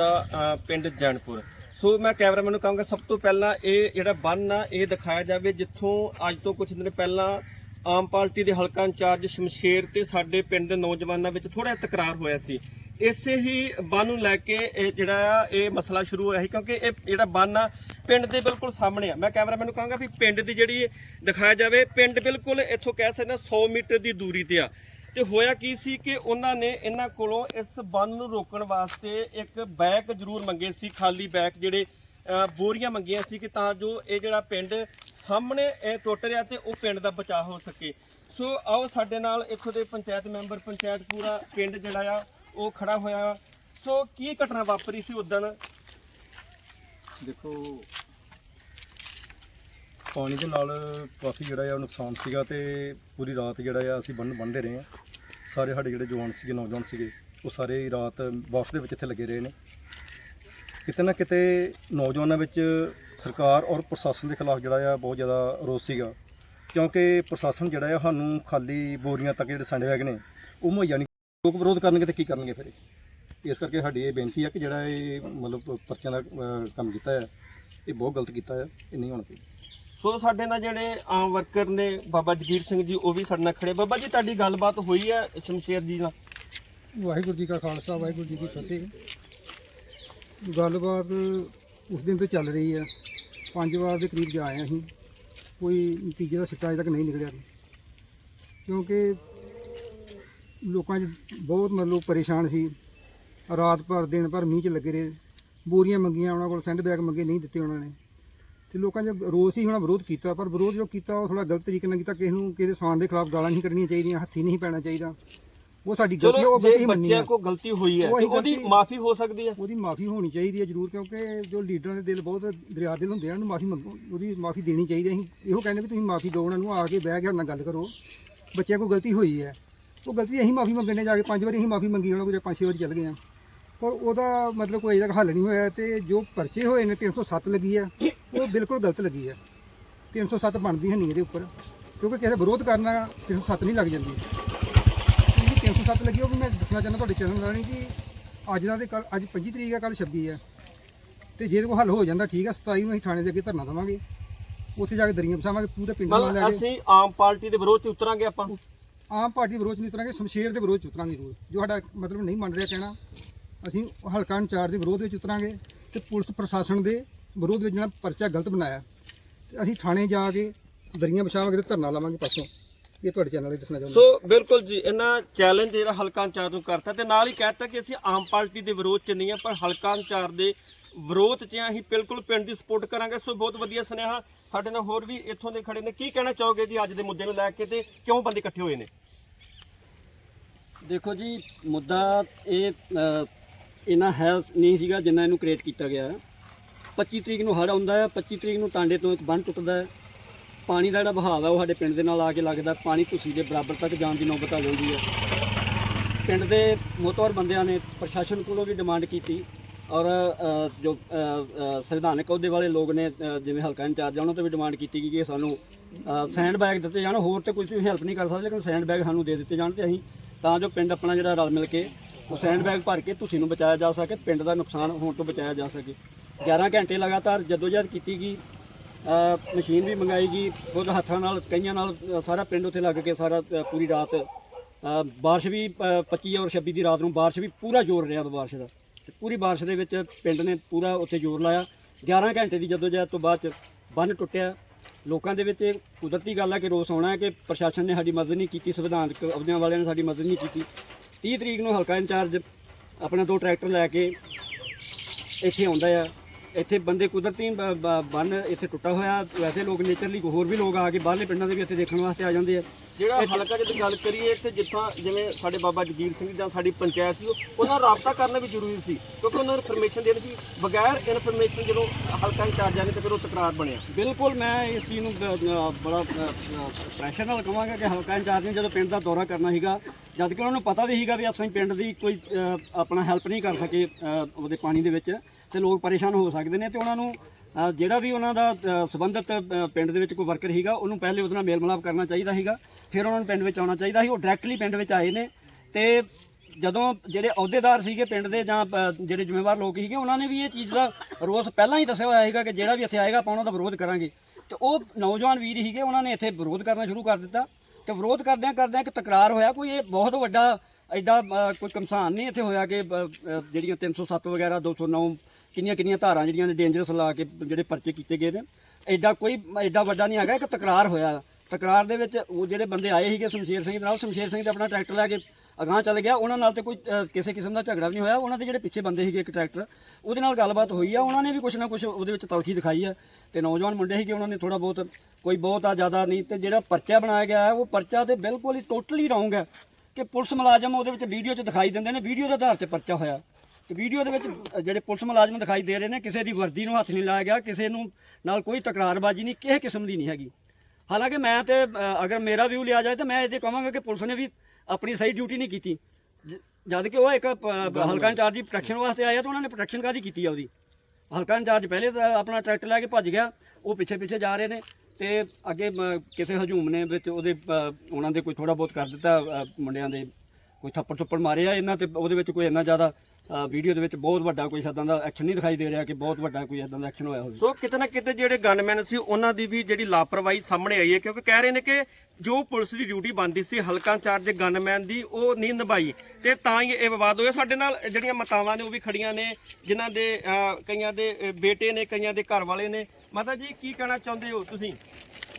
ਦਾ ਪਿੰਡ ਜੈਨਪੁਰ। ਸੋ ਮੈਂ ਕੈਮਰਾਮੈਨ ਨੂੰ ਕਹਾਂਗਾ, ਸਭ ਤੋਂ ਪਹਿਲਾਂ ਇਹ ਜਿਹੜਾ ਬੰਨ ਆ, ਇਹ ਦਿਖਾਇਆ ਜਾਵੇ, ਜਿੱਥੋਂ ਅੱਜ ਤੋਂ ਕੁਝ ਦਿਨ ਪਹਿਲਾਂ ਆਮ ਪਾਰਟੀ ਦੇ ਹਲਕਾ ਇੰਚਾਰਜ ਸ਼ਮਸ਼ੇਰ ਤੇ ਸਾਡੇ ਪਿੰਡ ਦੇ ਨੌਜਵਾਨਾਂ ਵਿੱਚ ਥੋੜਾ ਤਕਰਾਰ ਹੋਇਆ ਸੀ। ਇਸੇ ਹੀ ਬੰਨ ਨੂੰ ਲੈ ਕੇ ਇਹ ਜਿਹੜਾ ਆ, ਇਹ ਮਸਲਾ ਸ਼ੁਰੂ ਹੋਇਆ ਸੀ, ਕਿਉਂਕਿ ਇਹ ਜਿਹੜਾ ਬੰਨ ਆ, ਪਿੰਡ ਦੇ ਬਿਲਕੁਲ ਸਾਹਮਣੇ ਆ। ਮੈਂ ਕੈਮਰਾਮੈਨ ਨੂੰ ਕਹਾਂਗਾ ਵੀ ਪਿੰਡ ਦੀ ਜਿਹੜੀ ਦਿਖਾਇਆ ਜਾਵੇ, ਪਿੰਡ ਬਿਲਕੁਲ ਇੱਥੋਂ ਕਹਿ ਸਕਦੇ ਹਾਂ 100 ਮੀਟਰ ਦੀ ਦੂਰੀ ਤੇ ਆ। ਤੇ ਹੋਇਆ ਕੀ ਸੀ ਕਿ ਉਹਨਾਂ ਨੇ ਇਹਨਾਂ ਕੋਲੋਂ ਇਸ ਬੰਨ ਨੂੰ ਰੋਕਣ ਵਾਸਤੇ ਇੱਕ ਬੈਗ ਜ਼ਰੂਰ ਮੰਗੇ ਸੀ, ਖਾਲੀ ਬੈਗ ਜਿਹੜੇ ਬੋਰੀਆਂ ਮੰਗੀਆਂ ਸੀ ਕਿ ਤਾਂ ਜੋ ਇਹ ਜਿਹੜਾ ਪਿੰਡ ਸਾਹਮਣੇ ਇਹ ਟੁੱਟ ਰਿਹਾ ਤੇ ਉਹ ਪਿੰਡ ਦਾ ਬਚਾਅ ਹੋ ਸਕੇ। ਸੋ ਆਓ ਸਾਡੇ ਨਾਲ ਇੱਥੋਂ ਦੇ ਪੰਚਾਇਤ ਮੈਂਬਰ, ਪੰਚਾਇਤ ਪੂਰਾ ਪਿੰਡ ਜਿਹੜਾ ਆ, ਉਹ ਖੜਾ ਹੋਇਆ। ਸੋ ਕੀ ਘਟਨਾ ਵਾਪਰੀ ਸੀ ਉਦੋਂ? ਦੇਖੋ ਪਾਣੀ ਦੇ ਨਾਲ ਕਾਫੀ ਜਿਹੜਾ ਆ ਨੁਕਸਾਨ ਸੀਗਾ ਤੇ ਪੂਰੀ ਰਾਤ ਜਿਹੜਾ ਆ ਅਸੀਂ ਬੰਨ ਬੰਨਦੇ ਰਹੇ ਆ ਸਾਰੇ ਸਾਡੇ ਜਿਹੜੇ ਜਵਾਨ ਸੀਗੇ, ਨੌਜਵਾਨ ਸੀਗੇ, ਉਹ ਸਾਰੇ ਰਾਤ ਬਾਕਸ ਦੇ ਵਿੱਚ ਇੱਥੇ ਲੱਗੇ ਰਹੇ ਨੇ। ਕਿਤੇ ਨਾ ਕਿਤੇ ਨੌਜਵਾਨਾਂ ਵਿੱਚ ਸਰਕਾਰ ਔਰ ਪ੍ਰਸ਼ਾਸਨ ਦੇ ਖਿਲਾਫ ਜਿਹੜਾ ਆ ਬਹੁਤ ਜ਼ਿਆਦਾ ਰੋਸ ਸੀਗਾ। ਕਿਉਂਕਿ ਪ੍ਰਸ਼ਾਸਨ ਜਿਹੜਾ ਆ ਸਾਨੂੰ ਖਾਲੀ ਬੋਰੀਆਂ ਤੱਕ ਜਿਹੜੇ ਸੈਂਡ ਬੈਗ ਨੇ, ਉਹ ਮੁਹੱਈਆ ਨਹੀਂ ਲੋਕ ਵਿਰੋਧ ਕਰਨਗੇ ਤੇ ਕੀ ਕਰਨਗੇ ਫਿਰ? ਇਸ ਕਰਕੇ ਸਾਡੀ ਇਹ ਬੇਨਤੀ ਆ ਕਿ ਜਿਹੜਾ ਇਹ ਮਤਲਬ ਪਰਚਿਆਂ ਦਾ ਕੰਮ ਕੀਤਾ ਹੈ ਇਹ ਬਹੁਤ ਗਲਤ ਕੀਤਾ ਹੈ ਇਹ ਨਹੀਂ ਹੋਣਾ ਚਾਹੀਦਾ। ਸੋ ਸਾਡੇ ਨਾਲ ਜਿਹੜੇ ਆਮ ਵਰਕਰ ਨੇ ਬਾਬਾ ਜਗੀਰ ਸਿੰਘ ਜੀ, ਉਹ ਵੀ ਸਾਡੇ ਨਾਲ ਖੜੇ। ਬਾਬਾ ਜੀ, ਤੁਹਾਡੀ ਗੱਲਬਾਤ ਹੋਈ ਹੈ ਸ਼ਮਸ਼ੇਰ ਜੀ ਨਾਲ? ਵਾਹਿਗੁਰੂ ਜੀ ਕਾ ਖਾਲਸਾ, ਵਾਹਿਗੁਰੂ ਜੀ ਕੀ ਫਤਿਹ। ਗੱਲਬਾਤ ਉਸ ਦਿਨ ਤੋਂ ਚੱਲ ਰਹੀ ਹੈ। ਪੰਜ ਵਾਰ ਦੇ ਕਰੀਬ ਜਾ ਆਏ ਅਸੀਂ। ਕੋਈ ਨਤੀਜੇ ਦਾ ਸਿੱਟਾ ਅਜੇ ਤੱਕ ਨਹੀਂ ਨਿਕਲਿਆ ਕਿਉਂਕਿ ਲੋਕਾਂ 'ਚ ਬਹੁਤ ਮਤਲਬ ਪਰੇਸ਼ਾਨ ਸੀ। ਰਾਤ ਭਰ, ਦਿਨ ਭਰ ਮੀਂਹ 'ਚ ਲੱਗੇ ਰਹੇ। ਬੋਰੀਆਂ ਮੰਗੀਆਂ, ਉਹਨਾਂ ਕੋਲ ਸੈਂਡ ਬੈਗ ਮੰਗੇ, ਨਹੀਂ ਦਿੱਤੇ ਉਹਨਾਂ ਨੇ। ਤੇ ਲੋਕਾਂ 'ਚ ਰੋਸ ਹੀ ਹੋਣਾ ਵਿਰੋਧ ਕੀਤਾ ਪਰ ਵਿਰੋਧ ਜੋ ਕੀਤਾ ਉਹ ਥੋੜਾ ਗਲਤ ਤਰੀਕੇ ਨਾਲ ਕੀਤਾ ਕਿਸੇ ਨੂੰ ਕਿਸੇ ਸਾਨ ਦੇ ਖਿਲਾਫ ਗਾਲਾਂ ਨਹੀਂ ਕੱਢਣੀਆਂ ਚਾਹੀਦੀਆਂ ਹੱਥੀ ਨਹੀਂ ਪੈਣਾ ਚਾਹੀਦਾ। ਉਹ ਸਾਡੀ ਗਲਤੀ ਉਹ ਗਲਤੀ ਮੰਨੀ ਬੱਚਿਆਂ ਕੋ ਗਲਤੀ ਹੋਈ ਹੈ ਉਹਦੀ ਮਾਫੀ ਹੋ ਸਕਦੀ ਹੈ। ਉਹਦੀ ਮਾਫੀ ਹੋਣੀ ਚਾਹੀਦੀ ਹੈ ਜ਼ਰੂਰ ਕਿਉਂਕਿ ਜੋ ਲੀਡਰਾਂ ਦੇ ਦਿਲ ਬਹੁਤ ਦਰਿਆ ਦਿਲ ਹੁੰਦੇ ਆ ਉਹਨੂੰ ਮਾਫੀ ਮੰਗੋ ਉਹਦੀ ਮਾਫੀ ਦੇਣੀ ਚਾਹੀਦੀ ਹੈ। ਅਸੀਂ ਇਹੋ ਕਹਿੰਦੇ ਵੀ ਤੁਸੀਂ ਮਾਫੀ ਦਿਓ ਉਹਨਾਂ ਨੂੰ ਆ ਕੇ ਬਹਿ ਕੇ ਸਾਡੇ ਨਾਲ ਗੱਲ ਕਰੋ। ਬੱਚਿਆਂ ਕੋਲ ਗਲਤੀ ਹੋਈ ਹੈ। ਉਹ ਗਲਤੀ ਅਸੀਂ ਮਾਫੀ ਮੰਗਣੇ ਜਾ ਕੇ ਪੰਜ ਵਾਰੀ ਅਸੀਂ ਮਾਫੀ ਮੰਗੀ ਉਹਨਾਂ ਕੋਲ ਪੰਜ ਛੇ ਵਾਰੀ ਚੱਲ ਗਏ ਆ। ਪਰ ਉਹਦਾ ਮਤਲਬ ਕੋਈ ਅਜੇ ਤੱਕ ਹੱਲ ਨਹੀਂ ਹੋਇਆ ਤੇ ਜੋ ਪਰਚੇ ਹੋਏ ਨੇ 307 ਲੱਗੀ ਹੈ ਉਹ ਬਿਲਕੁਲ ਗਲਤ ਲੱਗੀ ਹੈ। 307 ਬਣਦੀ ਹੈ ਨਹੀਂ ਇਹਦੇ ਉੱਪਰ। ਕਿਉਂਕਿ ਕਿਸੇ ਦਾ ਵਿਰੋਧ ਕਰਨਾ 307 ਨਹੀਂ ਲੱਗ ਜਾਂਦੀ। ਜਿਹੜੀ 307 ਲੱਗੀ ਉਹ ਵੀ ਮੈਂ ਦੱਸਣਾ ਚਾਹੁੰਦਾ ਤੁਹਾਡੇ ਚੈਨਲ ਰਾਹੀਂ ਕਿ ਅੱਜ ਦਾ ਤੇ ਕੱਲ ਅੱਜ 25 ਤਰੀਕ ਹੈ ਕੱਲ 26 ਹੈ। ਤੇ ਜੇ ਕੋਈ ਹੱਲ ਹੋ ਜਾਂਦਾ ਠੀਕ ਹੈ 27 ਨੂੰ ਅਸੀਂ ਥਾਣੇ ਦੇ ਅੱਗੇ ਧਰਨਾ ਦੇਵਾਂਗੇ। ਉੱਥੇ ਜਾ ਕੇ ਦਰੀਆਂ ਵਸਾਵਾਂਗੇ ਪੂਰੇ ਪਿੰਡ ਨੂੰ ਲੈ ਕੇ। ਅਸੀਂ ਆਮ ਪਾਰਟੀ ਦੇ ਵਿਰੋਧ ਚ ਉਤਰਾਂਗੇ ਆਪਾਂ? ਆਮ ਪਾਰਟੀ ਦੇ ਵਿਰੋਧ 'ਚ ਨਹੀਂ ਉਤਰਾਂਗੇ ਸ਼ਮਸ਼ੇਰ ਦੇ ਵਿਰੋਧ 'ਚ ਉਤਰਾਂਗੇ ਜ਼ਰੂਰ। ਜੋ ਸਾਡਾ ਮਤਲਬ ਨਹੀਂ ਮੰਨ ਰਿਹਾ ਕਹਿਣਾ ਅਸੀਂ ਹਲਕਾ ਇੰਚਾਰਜ ਦੇ ਵਿਰੋਧ ਵਿੱਚ ਉਤਰਾਂਗੇ ਤੇ ਪੁਲਿਸ ਪ੍ਰਸ਼ਾਸਨ ਦੇ ਵਿਰੋਧ ਵਿੱਚ ਜਿਹੜਾ ਪਰਚਾ ਗਲਤ ਬਣਾਇਆ ਤੇ ਅਸੀਂ ਥਾਣੇ ਜਾ ਕੇ ਦਰੀਆਂ ਵਿਛਾਵਾਂਗੇ ਤੇ ਧਰਨਾ ਲਾਵਾਂਗੇ ਪਾਸੋਂ। ਇਹ ਤੁਹਾਡੇ ਚੈਨਲ 'ਤੇ ਦੱਸਣਾ ਚਾਹੁੰਦਾ। ਸੋ ਬਿਲਕੁਲ ਜੀ ਇਹਨਾਂ ਚੈਲੰਜ ਜਿਹੜਾ ਹਲਕਾ ਇੰਚਾਰਜ ਨੂੰ ਕਰਤਾ ਤੇ ਨਾਲ ਹੀ ਕਹਿਤਾ ਕਿ ਅਸੀਂ ਆਮ ਪਾਰਟੀ ਦੇ ਵਿਰੋਧ ਚ ਨਹੀਂ ਆ ਪਰ ਹਲਕਾ ਇੰਚਾਰਜ ਦੇ ਵਿਰੋਧ ਚ ਹਾਂ, ਅਸੀਂ ਬਿਲਕੁਲ ਪਿੰਡ ਦੀ ਸਪੋਰਟ ਕਰਾਂਗੇ। ਸੋ ਬਹੁਤ ਵਧੀਆ ਸੁਨੇਹਾ ਸਾਡੇ ਨਾਲ ਹੋਰ ਵੀ ਇੱਥੋਂ ਦੇ ਖੜੇ ਨੇ। ਕੀ ਕਹਿਣਾ ਚਾਹੋਗੇ ਜੀ ਅੱਜ ਦੇ ਮੁੱਦੇ ਨੂੰ ਲੈ ਕੇ ਤੇ ਕਿਉਂ ਬੰਦੇ ਇਕੱਠੇ ਹੋਏ ਨੇ? ਦੇਖੋ ਜੀ ਮੁੱਦਾ ਇਹ ਇੰਨਾ ਹੈ ਨਹੀਂ ਸੀਗਾ ਜਿੰਨਾ ਇਹਨੂੰ ਕ੍ਰੀਏਟ ਕੀਤਾ ਗਿਆ ਹੈ। 25 ਤਰੀਕ ਨੂੰ ਹੜ੍ਹ ਆਉਂਦਾ ਹੈ 25 ਤਰੀਕ ਨੂੰ ਟਾਂਡੇ ਤੋਂ ਇੱਕ ਬੰਨ ਟੁੱਟਦਾ ਹੈ। ਪਾਣੀ ਦਾ ਜਿਹੜਾ ਵਹਾਅ ਹੈ ਉਹ ਸਾਡੇ ਪਿੰਡ ਦੇ ਨਾਲ ਆ ਕੇ ਲੱਗਦਾ, ਪਾਣੀ ਤੁਸੀਂ ਦੇ ਬਰਾਬਰ ਤੱਕ ਜਾਣ ਦੀ ਨੌਬਤ ਆ ਜਾਂਦੀ ਹੈ। ਪਿੰਡ ਦੇ ਮੋਤਵਰ ਬੰਦਿਆਂ ਨੇ ਪ੍ਰਸ਼ਾਸਨ ਕੋਲੋਂ ਵੀ ਡਿਮਾਂਡ ਕੀਤੀ ਔਰ ਜੋ ਸੰਵਿਧਾਨਕ ਅਹੁਦੇ ਵਾਲੇ ਲੋਕ ਨੇ ਜਿਵੇਂ ਹਲਕਾ ਇੰਚਾਰਜ ਉਹਨਾਂ ਤੋਂ ਵੀ ਡਿਮਾਂਡ ਕੀਤੀ ਕਿ ਸਾਨੂੰ ਸੈਂਡ ਬੈਗ ਦਿੱਤੇ ਜਾਣ। ਹੋਰ ਤੇ ਕੁਝ ਵੀ ਹੈਲਪ ਨਹੀਂ ਕਰ ਸਕਦੇ, ਲੇਕਿਨ ਸੈਂਡ ਬੈਗ ਸਾਨੂੰ ਦੇ ਦਿੱਤੇ ਜਾਣ ਤੇ ਅਸੀਂ ਤਾਂ ਜੋ ਪਿੰਡ ਆਪਣਾ ਜਿਹੜਾ ਰਲ ਮਿਲ ਕੇ ਉਹ ਸੈਂਡ ਬੈਗ ਭਰ ਕੇ ਤੁਸੀਂ ਨੂੰ ਬਚਾਇਆ ਜਾ ਸਕੇ, ਪਿੰਡ ਦਾ ਨੁਕਸਾਨ ਹੋਣ ਤੋਂ ਬਚਾਇਆ ਜਾ ਸਕੇ। 11 ਘੰਟੇ ਲਗਾਤਾਰ ਜਦੋਜਹਿਦ ਕੀਤੀ ਗਈ ਅ, ਮਸ਼ੀਨ ਵੀ ਮੰਗਾਈ ਗਈ ਖੁਦ ਹੱਥਾਂ ਨਾਲ ਕਈਆਂ ਨਾਲ ਅ, ਸਾਰਾ ਪਿੰਡ ਉੱਥੇ ਲੱਗ ਕੇ ਸਾਰਾ ਅ, ਪੂਰੀ ਰਾਤ ਅ, ਬਾਰਿਸ਼ ਵੀ ਅ, 25 ਔਰ 26 ਦੀ ਰਾਤ ਨੂੰ ਬਾਰਿਸ਼ ਵੀ ਪੂਰਾ ਜ਼ੋਰ ਰਿਹਾ ਬਾਰਿਸ਼ ਦਾ। ਤੇ ਪੂਰੀ ਬਾਰਿਸ਼ ਦੇ ਵਿੱਚ ਪਿੰਡ ਨੇ ਪੂਰਾ ਉੱਥੇ ਜ਼ੋਰ ਲਾਇਆ। 11 ਘੰਟੇ ਦੀ ਜਦੋਜਹਿਦ ਤੋਂ ਬਾਅਦ ਚ ਬੰਨ ਟੁੱਟਿਆ। ਲੋਕਾਂ ਦੇ ਵਿੱਚ ਇਹ ਕੁਦਰਤੀ ਗੱਲ ਹੈ ਕਿ ਰੋਸ ਆਉਣਾ ਹੈ ਕਿ ਪ੍ਰਸ਼ਾਸਨ ਨੇ ਸਾਡੀ ਮਦਦ ਨਹੀਂ ਕੀਤੀ ਸੰਵਿਧਾਨਕ ਅਹੁਦਿਆਂ ਵਾਲਿਆਂ ਨੇ ਸਾਡੀ ਮਦਦ ਨਹੀਂ ਕੀਤੀ। 30 ਤਰੀਕ ਨੂੰ ਹਲਕਾ ਇੰਚਾਰਜ ਆਪਣਾ ਦੋ ਟਰੈਕਟਰ ਲੈ ਕੇ ਇੱਥੇ ਆਉਂਦਾ ਆ। ਇੱਥੇ ਬੰਦੇ ਕੁਦਰਤੀ ਬੰਨ ਇੱਥੇ ਟੁੱਟਾ ਹੋਇਆ। ਵੈਸੇ ਲੋਕ ਨੇਚਰਲੀ ਹੋਰ ਵੀ ਲੋਕ ਆ ਕੇ ਬਾਹਰਲੇ ਪਿੰਡਾਂ ਦੇ ਵੀ ਇੱਥੇ ਦੇਖਣ ਵਾਸਤੇ ਆ ਜਾਂਦੇ ਆ। ਜਿਹੜਾ ਹਲਕਾ ਜਦੋਂ ਗੱਲ ਕਰੀਏ ਇੱਥੇ ਜਿੱਥਾਂ ਜਿਵੇਂ ਸਾਡੇ ਬਾਬਾ ਜਗੀਰ ਸਿੰਘ ਜਾਂ ਸਾਡੀ ਪੰਚਾਇਤ ਸੀ ਉਹ- ਉਹਨਾਂ ਨਾਲ ਰਾਬਤਾ ਕਰਨਾ ਵੀ ਜ਼ਰੂਰੀ ਸੀ ਕਿਉਂਕਿ ਉਹਨਾਂ ਨੂੰ ਇਨਫੋਰਮੇਸ਼ਨ ਦੇਣੀ ਸੀ ਬਗੈਰ ਇਨਫੋਰਮੇਸ਼ਨ ਜਦੋਂ ਹਲਕਾ ਇੰਚਾਰਜ ਆ ਗਏ ਤੇ ਫਿਰ ਉਹ ਤਕਰਾਰ ਬਣਿਆ। ਬਿਲਕੁਲ ਮੈਂ ਇਸ ਚੀਜ਼ ਨੂੰ ਬੜਾ ਪ੍ਰੈਸ਼ਰ ਨਾਲ ਕਹਾਂਗਾ ਕਿ ਹਲਕਾ ਇੰਚਾਰਜ ਨੇ ਜਦੋਂ ਪਿੰਡ ਦਾ ਦੌਰਾ ਕਰਨਾ ਸੀਗਾ ਜਦ ਕਿ ਉਹਨਾਂ ਨੂੰ ਪਤਾ ਵੀ ਸੀਗਾ ਵੀ ਅਸੀਂ ਪਿੰਡ ਦੀ ਕੋਈ ਆਪਣਾ ਹੈਲਪ ਨਹੀਂ ਕਰ ਸਕੇ ਉਹਦੇ ਪਾਣੀ ਦੇ ਵਿੱਚ। ਤੇ ਲੋਕ ਪਰੇਸ਼ਾਨ ਹੋ ਸਕਦੇ ਨੇ ਤੇ ਉਹਨਾਂ ਨੂੰ ਅ, ਜਿਹੜਾ ਵੀ ਉਹਨਾਂ ਦਾ ਅ, ਸੰਬੰਧਿਤ ਅ, ਪਿੰਡ ਦੇ ਵਿੱਚ ਕੋਈ ਵਰਕਰ ਸੀਗਾ ਉਹਨੂੰ ਪਹਿਲੇ ਉਹਦੇ ਨਾਲ ਮੇਲ ਮਿਲਾਪ ਕਰਨਾ ਚਾਹੀਦਾ ਸੀਗਾ ਫਿਰ ਉਹਨਾਂ ਨੂੰ ਪਿੰਡ ਵਿੱਚ ਆਉਣਾ ਚਾਹੀਦਾ ਸੀ ਉਹ ਡਾਇਰੈਕਟਲੀ ਪਿੰਡ ਵਿੱਚ ਆਏ ਨੇ ਤੇ ਜਦੋਂ ਜਿਹੜੇ ਅਹੁਦੇਦਾਰ ਸੀਗੇ ਪਿੰਡ ਦੇ ਜਾਂ ਅ, ਜਿਹੜੇ ਜ਼ਿੰਮੇਵਾਰ ਲੋਕ ਸੀਗੇ ਉਹਨਾਂ ਨੇ ਵੀ ਇਹ ਚੀਜ਼ ਦਾ ਰੋਸ ਪਹਿਲਾਂ ਹੀ ਦੱਸਿਆ ਹੋਇਆ ਸੀਗਾ ਕਿ ਜਿਹੜਾ ਵੀ ਇੱਥੇ ਆਏਗਾ ਆਪਾਂ ਉਹਨਾਂ ਦਾ ਵਿਰੋਧ ਕਰਾਂਗੇ। ਤੇ ਉਹ ਨੌਜਵਾਨ ਵੀਰ ਸੀਗੇ ਉਹਨਾਂ ਨੇ ਇੱਥੇ ਵਿਰੋਧ ਕਰਨਾ ਸ਼ੁਰੂ ਕਰ ਦਿੱਤਾ। ਤੇ ਵਿਰੋਧ ਕਰਦਿਆਂ ਕਰਦਿਆਂ ਇੱਕ ਤਕਰਾਰ ਹੋਇਆ ਕੋਈ ਇਹ ਬਹੁਤ ਵੱਡਾ ਐਡਾ ਅ, ਕੋਈ ਕਮਸਾਨ ਨਹੀਂ ਇੱਥੇ ਹੋਇਆ ਕਿ ਅ, ਅ, ਜਿਹੜੀਆਂ 307 ਵਗੈਰਾ 209 ਕਿੰਨੀਆਂ ਕਿੰਨੀਆਂ ਧਾਰਾਂ ਜਿਹੜੀਆਂ ਨੇ ਡੇਂਜਰਸ ਲਾ ਕੇ ਜਿਹੜੇ ਪਰਚੇ ਕੀਤੇ ਗਏ ਨੇ। ਐਡਾ ਕੋਈ ਐਡਾ ਵੱਡਾ ਨਹੀਂ ਹੈਗਾ, ਇੱਕ ਤਕਰਾਰ ਹੋਇਆ। ਤਕਰਾਰ ਦੇ ਵਿੱਚ ਉਹ ਜਿਹੜੇ ਬੰਦੇ ਆਏ ਸੀਗੇ ਸ਼ਮਸ਼ੇਰ ਸਿੰਘ ਨਾਲ, ਸ਼ਮਸ਼ੇਰ ਸਿੰਘ ਤੇ ਆਪਣਾ ਟਰੈਕਟਰ ਲੈ ਕੇ ਅਗਾਂਹ ਚੱਲ ਗਿਆ। ਉਹਨਾਂ ਨਾਲ ਤੇ ਕੋਈ ਕਿਸੇ ਕਿਸਮ ਦਾ ਝਗੜਾ ਵੀ ਨਹੀਂ ਹੋਇਆ। ਉਹਨਾਂ ਦੇ ਜਿਹੜੇ ਪਿੱਛੇ ਬੰਦੇ ਸੀਗੇ ਇੱਕ ਟਰੈਕਟਰ, ਉਹਦੇ ਨਾਲ ਗੱਲਬਾਤ ਹੋਈ ਆ। ਉਹਨਾਂ ਨੇ ਵੀ ਕੁਛ ਨਾ ਕੁਛ ਉਹਦੇ ਵਿੱਚ ਤਲਖੀ ਦਿਖਾਈ ਆ। ਤੇ ਨੌਜਵਾਨ ਮੁੰਡੇ ਸੀਗੇ, ਉਹਨਾਂ ਨੇ ਥੋੜਾ ਬਹੁਤ ਕੋਈ ਬਹੁਤ ਆ, ਜ਼ਿਆਦਾ ਨਹੀਂ। ਤੇ ਜਿਹੜਾ ਪਰਚਾ ਬਣਾਇਆ ਗਿਆ ਹੈ, ਉਹ ਪਰਚਾ ਤੇ ਬਿਲਕੁਲ ਹੀ ਟੋਟਲੀ ਰੌਂਗ ਹੈ ਕਿ ਪੁਲਿਸ ਮੁਲਾਜ਼ਮ ਉਹਦੇ ਵਿੱਚ ਵੀਡੀਓ 'ਚ ਦਿਖਾਈ ਦਿੰਦੇ ਨੇ। ਵੀਡੀਓ ਦੇ ਆਧਾਰ ਤੇ ਪਰਚਾ ਹੋਇਆ। ਵੀਡੀਓ ਦੇ ਵਿੱਚ ਜਿਹੜੇ ਪੁਲਿਸ ਮੁਲਾਜ਼ਮ ਦਿਖਾਈ ਦੇ ਰਹੇ ਨੇ ਕਿਸੇ ਦੀ ਵਰਦੀ ਨੂੰ ਹੱਥ ਨਹੀਂ ਲਾਇਆ ਗਿਆ ਕਿਸੇ ਨੂੰ ਨਾਲ ਕੋਈ ਤਕਰਾਰਬਾਜ਼ੀ ਨਹੀਂ ਕਿਸੇ ਕਿਸਮ ਦੀ ਨਹੀਂ ਹੈਗੀ। ਹਾਲਾਂਕਿ ਮੈਂ ਤੇ ਅਗਰ ਮੇਰਾ ਵਿਊ ਲਿਆ ਜਾਏ ਤਾਂ ਮੈਂ ਇਹ ਤੇ ਕਹਾਂਗਾ ਕਿ ਪੁਲਿਸ ਨੇ ਵੀ ਆਪਣੀ ਸਹੀ ਡਿਊਟੀ ਨਹੀਂ ਕੀਤੀ। ਜਦ ਕਿ ਉਹ ਇੱਕ ਹਲਕਾ ਇੰਚਾਰਜ ਦੀ ਪ੍ਰੋਟੈਕਸ਼ਨ ਵਾਸਤੇ ਆਇਆ ਤਾਂ ਉਹਨਾਂ ਨੇ ਪ੍ਰੋਟੈਕਸ਼ਨ ਕਾਦੀ ਕੀਤੀ ਆ ਉਹਦੀ? ਹਲਕਾ ਇੰਚਾਰਜ ਪਹਿਲੇ ਤਾਂ ਆਪਣਾ ਟਰੈਕਟਰ ਲੈ ਕੇ ਭੱਜ ਗਿਆ ਉਹ ਪਿੱਛੇ ਪਿੱਛੇ ਜਾ ਰਹੇ ਨੇ ਤੇ ਅੱਗੇ ਕਿਸੇ ਹਜੂਮ ਨੇ ਵਿੱਚ ਉਹਦੇ ਉਹਨਾਂ ਦੇ ਕੋਈ ਥੋੜਾ ਬਹੁਤ ਕਰ ਦਿੱਤਾ ਮੁੰਡਿਆਂ ਦੇ ਕੋਈ ਥੱਪੜ ਥੱਪੜ ਮਾਰੇ ਆ ਇਹਨਾਂ ਤੇ ਉਹਦੇ ਵਿੱਚ ਕੋਈ ਇੰਨਾ ਜ਼ਿਆਦਾ ਵੀਡੀਓ ਦੇ ਵਿੱਚ ਬਹੁਤ ਵੱਡਾ ਕੋਈ ਸਦਾਂ ਦਾ ਐਕਸ਼ਨ ਨਹੀਂ ਦਿਖਾਈ ਦੇ ਰਿਹਾ ਕਿ ਬਹੁਤ ਵੱਡਾ ਕੋਈ ਇਦਾਂ ਦਾ ਐਕਸ਼ਨ ਹੋਇਆ ਹੋਵੇ। ਸੋ ਕਿਤੇ ਨਾ ਕਿਤੇ ਜਿਹੜੇ ਗਨਮੈਨ ਸੀ ਉਹਨਾਂ ਦੀ ਵੀ ਜਿਹੜੀ ਲਾਪਰਵਾਹੀ ਸਾਹਮਣੇ ਆਈ ਹੈ ਕਿਉਂਕਿ ਕਹਿ ਰਹੇ ਨੇ ਕਿ ਜੋ ਪੁਲਿਸ ਦੀ ਡਿਊਟੀ ਬੰਦੀ ਸੀ ਹਲਕਾ ਇੰਚਾਰਜ ਗਨਮੈਨ ਦੀ ਉਹ ਨਹੀਂ ਨਿਭਾਈ। ਤੇ ਤਾਂ ਹੀ ਇਹ ਵਿਵਾਦ ਹੋਇਆ। ਸਾਡੇ ਨਾਲ ਜਿਹੜੀਆਂ ਮਾਤਾਵਾਂ ਨੇ ਉਹ ਵੀ ਖੜੀਆਂ ਨੇ ਜਿਨ੍ਹਾਂ ਦੇ ਕਈਆਂ ਦੇ ਬੇਟੇ ਨੇ ਕਈਆਂ ਦੇ ਘਰ ਵਾਲੇ ਨੇ। ਮਾਤਾ ਜੀ ਕੀ ਕਹਿਣਾ ਚਾਹੁੰਦੇ ਹੋ ਤੁਸੀਂ?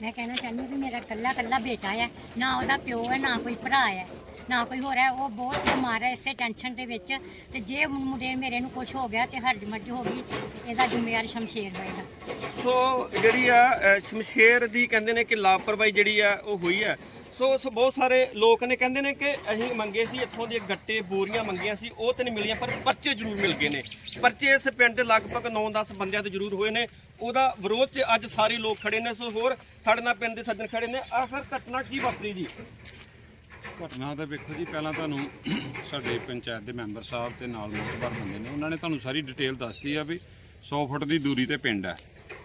ਮੈਂ ਕਹਿਣਾ ਚਾਹੁੰਦੀ ਵੀ ਮੇਰਾ ਕੱਲਾ ਕੱਲਾ ਬੇਟਾ ਹੈ ਨਾ ਉਹਦਾ ਪਿਓ ਹੈ ਨਾ ਕੋਈ ਭਰਾ ਹੈ। ਨਾ ਕੋਈ ਹੋਰ ਹੈ, ਉਹ ਬਹੁਤ ਬਿਮਾਰ ਹੈ ਇਸੇ ਟੈਨਸ਼ਨ ਦੇ ਵਿੱਚ। ਤੇ ਜੇ ਮੁੰ- ਮੁੰਡੇ ਮੇਰੇ ਨੂੰ ਕੁਝ ਹੋ ਗਿਆ ਤੇ ਹਰਜ ਮਰਜ ਹੋ ਗਈ, ਤੇ ਇਹਦਾ ਜ਼ਿੰਮੇਵਾਰ ਸ਼ਮਸ਼ੇਰ ਹੋਏਗਾ। ਸੋ ਜਿਹੜੀ ਆ ਸ਼ਮਸ਼ੇਰ ਦੀ ਕਹਿੰਦੇ ਨੇ ਕਿ ਲਾਪਰਵਾਹੀ ਜਿਹੜੀ ਆ, ਉਹ ਹੋਈ ਆ। ਸੋ ਸੋ, ਬਹੁਤ ਸਾਰੇ ਲੋਕ ਨੇ, ਕਹਿੰਦੇ ਨੇ ਕਿ ਅਸੀਂ ਮੰਗੇ ਸੀ, ਇੱਥੋਂ ਦੇ ਗੱਟੇ ਬੋਰੀਆਂ ਮੰਗੀਆਂ ਸੀ, ਉਹ ਤੇ ਨਹੀਂ ਮਿਲੀਆਂ, ਪਰ ਪਰਚੇ ਜ਼ਰੂਰ ਮਿਲ ਗਏ ਨੇ। ਪਰਚੇ ਇਸ ਪਿੰਡ ਦੇ ਲਗਭਗ 9-10 ਬੰਦਿਆਂ ਤੇ ਜ਼ਰੂਰ ਹੋਏ ਨੇ। ਉਹਦਾ ਵਿਰੋਧ 'ਚ ਅੱਜ ਸਾਰੇ ਲੋਕ ਖੜੇ ਨੇ। ਸੋ ਹੋਰ ਸਾਡੇ ਨਾਲ ਪਿੰਡ ਦੇ ਸੱਜਣ ਖੜੇ ਨੇ। ਆਖਰ ਘਟਨਾ ਕੀ ਵਾਪਰੀ ਜੀ? ਘਟਨਾ ਦਾ ਵੇਖੋ ਜੀ, ਪਹਿਲਾਂ ਤੁਹਾਨੂੰ ਸਾਡੇ ਪੰਚਾਇਤ ਦੇ ਮੈਂਬਰ ਸਾਹਿਬ ਤੇ ਨਾਲ ਮੁਖਬਰ ਬੰਦੇ ਨੇ, ਉਹਨਾਂ ਨੇ ਤੁਹਾਨੂੰ ਸਾਰੀ ਡਿਟੇਲ ਦੱਸਤੀ ਆ ਵੀ 100 ਫੁੱਟ ਦੀ ਦੂਰੀ ਤੇ ਪਿੰਡ ਹੈ